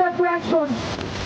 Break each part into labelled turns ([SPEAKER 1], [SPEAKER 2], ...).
[SPEAKER 1] that reaction.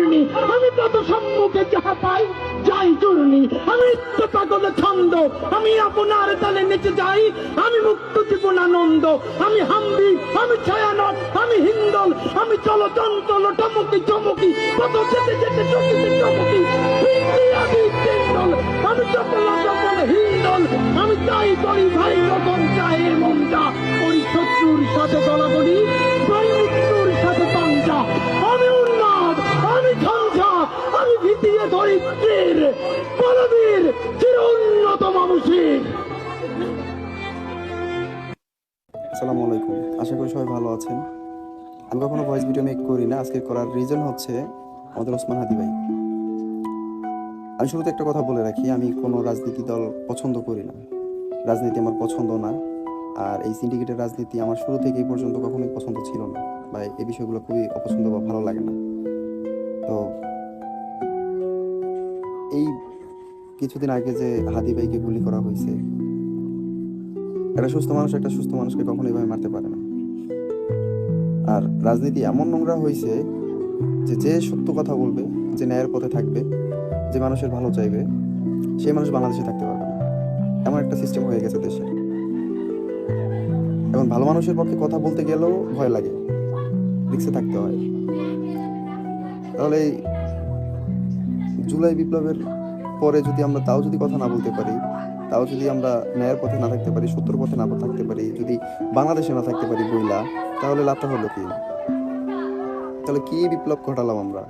[SPEAKER 1] সঞ্চয় আমি তত সম্মুখে যাহা পাই, যাই চূর্ণি আমি নিত্য পাগল ছন্দ। আমি আপনার তালে নেচে যাই। আমি মুক্ত জীবন আনন্দ আমি হাম্বি, আমি ছায়ানট, আমি হিন্দল, আমি চলো চঞ্চল টমকি, চমকি কত যেতে যেতে চকিতে চমকি। আমি চেন্দল, আমি চপল চপল হিন্দল। আমি তাই করি ভাই রকম চায়ের মনটা। করি শত্রুর সাথে গলাগলি ভিতিয়ে ধরিত্রীর বলবীর চির উন্নত মানুষের
[SPEAKER 2] আসসালামু আলাইকুম। আশা করি সবাই ভালো আছেন। আমি কখনো ভয়েস ভিডিও মেক করি না। আজকে করার রিজন হচ্ছে আমাদের ওসমান হাদি ভাই। আমি শুরুতে একটা কথা বলে রাখি, আমি কোনো রাজনীতি দল পছন্দ করি না। রাজনীতি আমার পছন্দ না। আর এই সিন্ডিকেটের রাজনীতি আমার শুরু থেকে এই পর্যন্ত কখনোই পছন্দ ছিল না। বা এই বিষয়গুলো খুবই অপছন্দ বা ভালো লাগে না। তো কিছুদিন আগে যে হাদি ভাইকে গুলি করা হয়েছে, একটা সুস্থ মানুষ একটা সুস্থ মানুষকে কখনো এভাবে মারতে পারে না। আর রাজনীতি এমন নোংরা হয়েছে যে যে সত্য কথা বলবে, যে ন্যায়ের পথে থাকবে, যে মানুষের ভালো চাইবে, সেই মানুষ বাংলাদেশে থাকতে পারবে না। এমন একটা সিস্টেম হয়ে গেছে দেশে। এখন ভালো মানুষের পক্ষে কথা বলতে গেলেও ভয় লাগে রিক্সে থাকতে হয়। তাহলে এই জুলাই বিপ্লবের পরে যদি আমরা তাও যদি কথা না বলতে পারি, তাও যদি আমরা ন্যায়ের পথে না থাকতে পারি, সত্যর পথে না থাকতে পারি, যদি বাংলাদেশে না থাকতে পারি বইলা, তাহলে লাভটা হলো কি? তাহলে কি বিপ্লব ঘটালাম আমরা?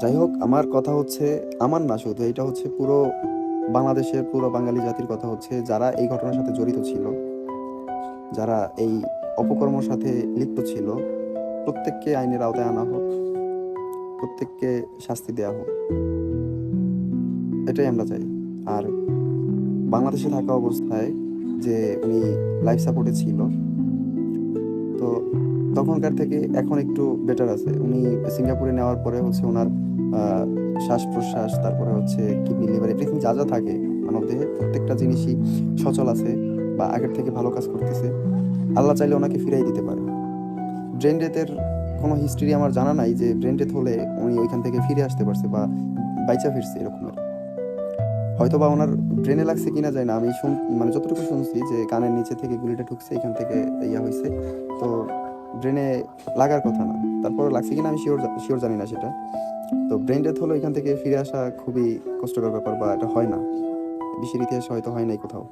[SPEAKER 2] যাই হোক, আমার কথা হচ্ছে, আমার না শুধু এটা হচ্ছে পুরো বাংলাদেশের, পুরো বাঙালি জাতির কথা হচ্ছে, যারা এই ঘটনার সাথে জড়িত ছিল, যারা এই অপকর্মর সাথে লিপ্ত ছিল, প্রত্যেককে আইনের আওতায় আনা হোক প্রত্যেককে শাস্তি দেওয়া হোক। এটাই আমরা চাই। আর বাংলাদেশে থাকা অবস্থায় যে উনি লাইফ সাপোর্টে ছিল, তো তখনকার থেকে এখন একটু বেটার আছে। উনি সিঙ্গাপুরে নেওয়ার পরে হচ্ছে ওনার শ্বাস প্রশ্বাস তারপরে হচ্ছে কিডনি লিভার এভরিথিং যা যা থাকে মানব দেহে, প্রত্যেকটা জিনিসই সচল আছে বা আগের থেকে ভালো কাজ করতেছে। আল্লাহ চাইলে ওনাকে ফিরাই দিতে পারে। ড্রেন ডেথের কোনো হিস্ট্রি আমার জানা নাই যে ব্রেন ডেথ হলে উনি ওইখান থেকে ফিরে আসতে পারছে বা বাইচা ফিরছে এরকমের হয়তো বা ওনার ব্রেনে লাগছে কিনা যায় না, আমি শুন মানে যতটুকু শুনছি যে কানের নিচে থেকে গুলিটা ঢুকছে, এখান থেকে ইয়া হয়েছে তো ব্রেনে লাগার কথা না। তারপর লাগছে কিনা আমি শিওর শিওর জানি না সেটা। তো ব্রেন ডেথ হলো এখান থেকে ফিরে আসা খুবই কষ্টকর ব্যাপার বা এটা হয় না। বিশ্বের ইতিহাসে হয়তো হয় নাই কোথাও।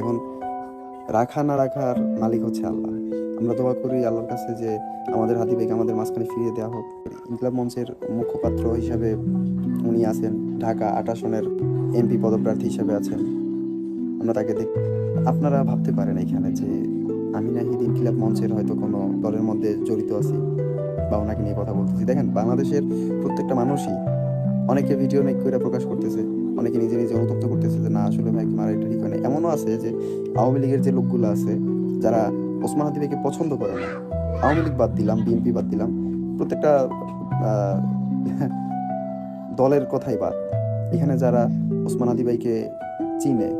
[SPEAKER 2] এখন রাখা না রাখার মালিক হচ্ছে আল্লাহ। আমরা দোয়া করি আল্লাহর কাছে যে আমাদের হাতি বেগে আমাদের মাঝখানে ফিরিয়ে দেওয়া হোক। ইনকলাব মঞ্চের মুখপাত্র হিসাবে উনি আছেন, ঢাকা আট আসনের এমপি পদপ্রার্থী হিসাবে আছেন। আমরা তাকে দেখ আপনারা ভাবতে পারেন এখানে যে আমি নাহিদ ইনকিলাব মঞ্চের হয়তো কোনো দলের মধ্যে জড়িত আছি বা ওনাকে নিয়ে কথা বলতেছি। দেখেন বাংলাদেশের প্রত্যেকটা মানুষই অনেকে ভিডিও মেক করে প্রকাশ করতেছে। অনেকে নিজে নিজে অনুতপ্ত করতেছে যে, না, আসলে ভাই, মারা এটা ঠিক হয় এমনও আছে যে, আওয়ামী লীগের যে লোকগুলো আছে, যারা ওসমান হাদিকে পছন্দ করে না, আওয়ামী লীগ বাদ দিলাম, বিএনপি বাদ দিলাম, প্রত্যেকটা দলের কথাই বাদ। এখানে যারা ওসমান ভাইকে চিনে,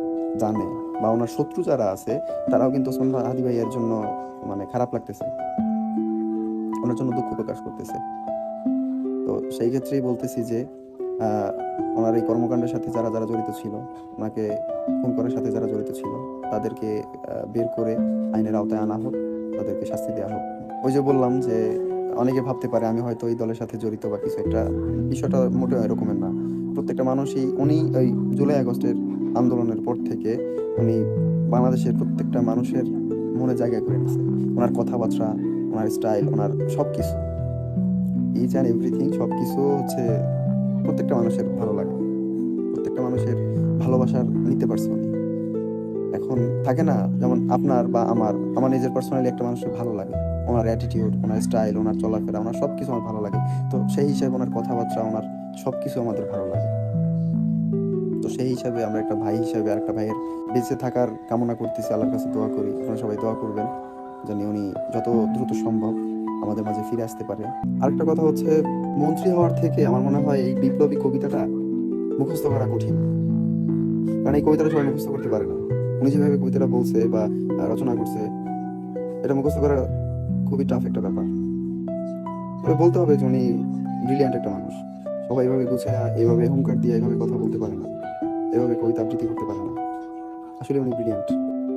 [SPEAKER 2] জানে বা ওনার শত্রু যারা আছে, তারাও কিন্তু ওসমান হাদি ভাইয়ের জন্য মানে খারাপ লাগতেছে। ওনার জন্য দুঃখ প্রকাশ করতেছে। তো সেই ক্ষেত্রেই বলতেছি যে ওনার এই কর্মকাণ্ডের সাথে যারা যারা জড়িত ছিল, ওনাকে খুন করার সাথে যারা জড়িত ছিল, তাদেরকে বের করে আইনের আওতায় আনা হোক, তাদেরকে শাস্তি দেওয়া হোক। ওই যে বললাম যে অনেকে ভাবতে পারে আমি হয়তো এই দলের সাথে জড়িত বা কিছু একটা, বিষয়টা মোটেও এরকমের না। প্রত্যেকটা মানুষই, উনি ওই জুলাই আগস্টের আন্দোলনের পর থেকে উনি বাংলাদেশের প্রত্যেকটা মানুষের মনে জায়গা করে নিছে। ওনার কথাবার্তা, ওনার স্টাইল, ওনার সব কিছু ইচ অ্যান্ড এভরিথিং সব কিছু হচ্ছে প্রত্যেকটা মানুষের ভালো লাগে। প্রত্যেকটা মানুষের ভালোবাসার নিতে পারছে উনি এখন থাকে না, যেমন আপনার বা আমার আমার নিজের পার্সোনালি একটা মানুষের ভালো লাগে। ওনার অ্যাটিটিউড ওনার স্টাইল ওনার চলাফেরা, ওনার সব কিছু আমার ভালো লাগে। তো সেই হিসাবে ওনার কথাবার্তা, ওনার সব কিছু আমাদের ভালো লাগে। তো সেই হিসাবে আমরা একটা ভাই হিসাবে আর একটা ভাইয়ের বেঁচে থাকার কামনা করতেছি। আল্লাহর কাছে দোয়া করি। আপনারা সবাই দোয়া করবেন জানি উনি যত দ্রুত সম্ভব আমাদের মাঝে ফিরে আসতে পারে। আরেকটা কথা হচ্ছে মন্ত্রী হওয়ার থেকে আমার মনে হয় এই বিপ্লবী কবিতাটা মুখস্থ করা কঠিন। কারণ এই কবিতাটা সবাই মুখস্থ করতে পারে না। উনি যেভাবে কবিতাটা বলছে বা রচনা করছে, এটা মুখস্থ করা খুবই টাফ একটা ব্যাপার। তবে বলতে হবে যে উনি ব্রিলিয়ান্ট একটা মানুষ। সবাই এভাবে গুছায়, এভাবে হুঙ্কার দিয়ে এভাবে কথা বলতে পারে না। এভাবে কবিতা আবৃত্তি করতে পারে না। আসলে উনি ব্রিলিয়ান্ট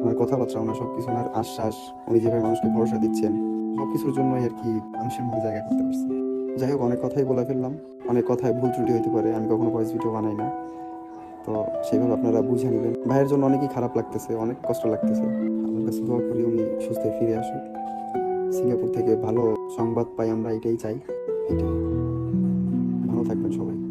[SPEAKER 2] ওনার কথাবার্তা, ওনার সবকিছু, ওনার আশ্বাস, উনি যেভাবে মানুষকে ভরসা দিচ্ছেন সব কিছুর জন্যই আর কি মানুষের মধ্যে জায়গা করতে পারছে। যাই হোক, অনেক কথাই বলে ফেললাম। অনেক কথায় ভুল ত্রুটি হতে পারে, আমি কখনো ভয়েস ভিডিও বানাই না। তো সেইভাবে আপনারা বুঝে নেবেন। ভাইয়ের জন্য অনেকই খারাপ লাগতেছে, অনেক কষ্ট লাগতেছে। আমার কাছে দোয়া করি উনি সুস্থ ফিরে আসুক। সিঙ্গাপুর থেকে ভালো সংবাদ পাই, আমরা এটাই চাই। এটাই। ভালো থাকবেন সবাই।